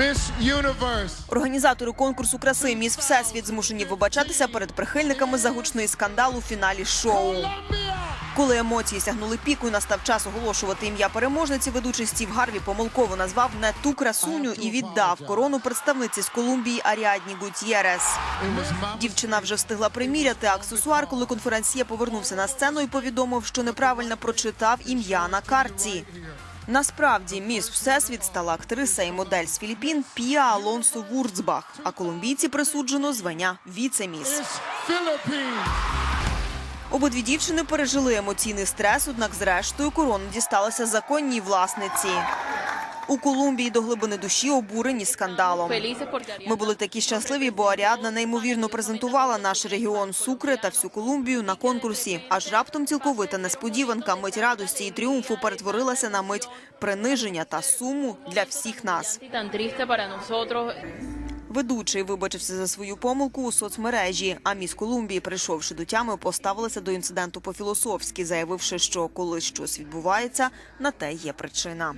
Miss Universe. Організатори конкурсу краси Міс Всесвіт змушені вибачатися перед прихильниками за гучний скандал у фіналі шоу. Коли емоції сягнули піку і настав час оголошувати ім'я переможниці, ведучий Стів Гарві помилково назвав не ту красуню і віддав корону представниці з Колумбії Аріадні my Дівчина вже встигла приміряти аксесуар, коли конференсьє повернувся на сцену і повідомив, що неправильно прочитав ім'я на картці. Насправді, міс Всесвіт стала актриса і модель з Філіппін Пія Алонсо Вурцбах, а колумбійці присуджено звання віце-міс. Обидві дівчини пережили емоційний стрес, однак зрештою корона дісталася законній власниці. У Колумбії до глибини душі обурені скандалом. Ми були такі щасливі, бо Аріадна неймовірно презентувала наш регіон Сукри та всю Колумбію на конкурсі. Аж раптом цілковита несподіванка, мить радості і тріумфу перетворилася на мить приниження та суму для всіх нас. Ведучий вибачився за свою помилку у соцмережі. А міс Колумбії, прийшовши до тями, поставилася до інциденту по-філософськи, заявивши, що коли щось відбувається, на те є причина.